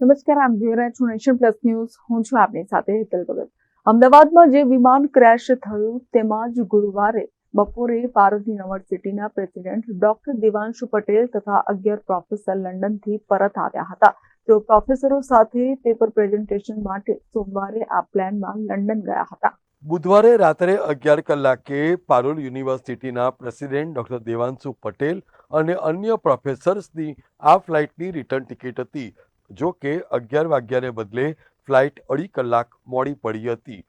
નમસ્કાર આમ જોઈ રહ્યા નેશન પ્લસ ન્યૂઝ. હું છું આપની સાથે હેતલ ભગત. અમદાવાદમાં જે વિમાન ક્રેશ થયું તેમાં જ ગુરુવારે બપોરે પારોલ યુનિવર્સિટીના પ્રેસિડેન્ટ ડોક્ટર દિવાંશુ પટેલ તથા અગિયાર પ્રોફેસર લંડનથી પરત આવ્યા હતા. તેઓ પ્રોફેસરો સાથે પેપર પ્રેઝન્ટેશન માટે સોમવારે આ પ્લેનમાં લંડન ગયા હતા. બુધવારે રાત્રે અગિયાર કલાકે પારોલ યુનિવર્સિટીના પ્રેસિડેન્ટ ડોક્ટર દેવાંશુ પટેલ અને અન્ય પ્રોફેસર્સની આ ફ્લાઇટની રિટર્ન ટિકિટ હતી. જો કે અગિયાર વાગ્યાને બદલે ફ્લાઇટ અઢી કલાક મોડી પડી હતી.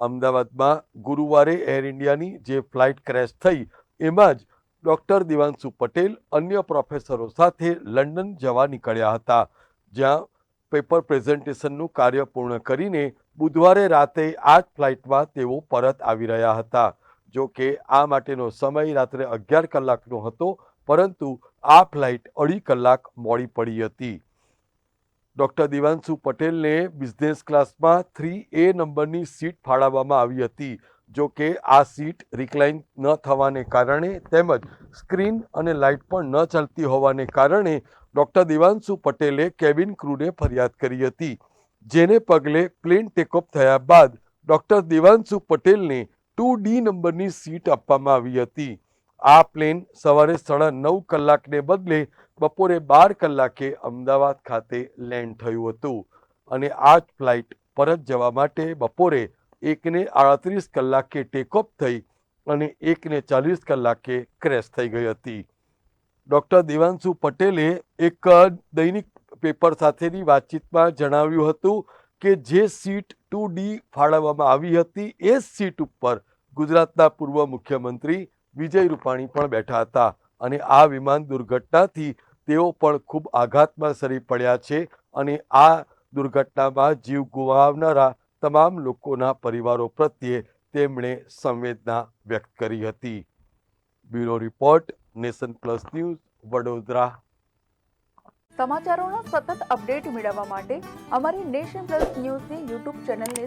અમદાવાદમાં ગુરુવારે એર ઇન્ડિયાની જે ફ્લાઇટ ક્રેશ થઈ, એમાં જ ડૉક્ટર દિવાંશુ પટેલ અન્ય પ્રોફેસરો સાથે લંડન જવા નીકળ્યા હતા, જ્યાં પેપર પ્રેઝન્ટેશનનું કાર્ય પૂર્ણ કરીને બુધવારે રાતે આ જ ફ્લાઇટમાં તેઓ પરત આવી રહ્યા હતા. જો કે આ માટેનો સમય રાત્રે અગિયાર કલાકનો હતો, પરંતુ આ ફ્લાઇટ અઢી કલાક મોડી પડી હતી. ડૉક્ટર દેવાંશુ પટેલને બિઝનેસ ક્લાસમાં થ્રી એ નંબરની સીટ ફાળવવામાં આવી હતી, જો કે આ સીટ રિક્લાઇન ન થવાને કારણે તેમજ સ્ક્રીન અને લાઇટ પણ ન ચાલતી હોવાને કારણે ડૉક્ટર દેવાંશુ પટેલે કેબિન ક્રૂને ફરિયાદ કરી હતી, જેને પગલે પ્લેન ટેકઓફ થયા બાદ ડૉક્ટર દેવાંશુ પટેલને ટુ ડી નંબરની સીટ આપવામાં આવી હતી. આ પ્લેન સવારે સાડા નવ કલાકને બદલે બપોરે બાર કલાકે અમદાવાદ ખાતે લેન્ડ થયું હતું. અને આ જ ફ્લાઇટ પરત જવા માટે બપોરે એકને આડત્રીસ કલાકે ટેકઓફ થઈ અને એકને ચાલીસ કલાકે ક્રેશ થઈ ગઈ હતી. ડૉક્ટર દેવાંશુ પટેલે એક દૈનિક પેપર સાથેની વાતચીતમાં જણાવ્યું હતું કે જે સીટ ટુ ડી ફાળવવામાં આવી હતી એ સીટ ઉપર ગુજરાતના પૂર્વ મુખ્યમંત્રી વિજય રૂપાણી પણ બેઠા હતા અને આ વિમાન દુર્ઘટનાથી તેઓ પણ ખૂબ આઘાતમાં સરી પડ્યા છે અને આ દુર્ઘટનામાં જીવ ગુમાવનારા તમામ લોકોના પરિવારો પ્રત્યે તેમણે સંવેદના વ્યક્ત કરી હતી. Bureau report, nation plus news, Vadodara. સમાચારોનો સતત અપડેટ મેળવવા માટે અમારી નેશન પ્લસ ન્યૂઝની યુટ્યુબ ચેનલને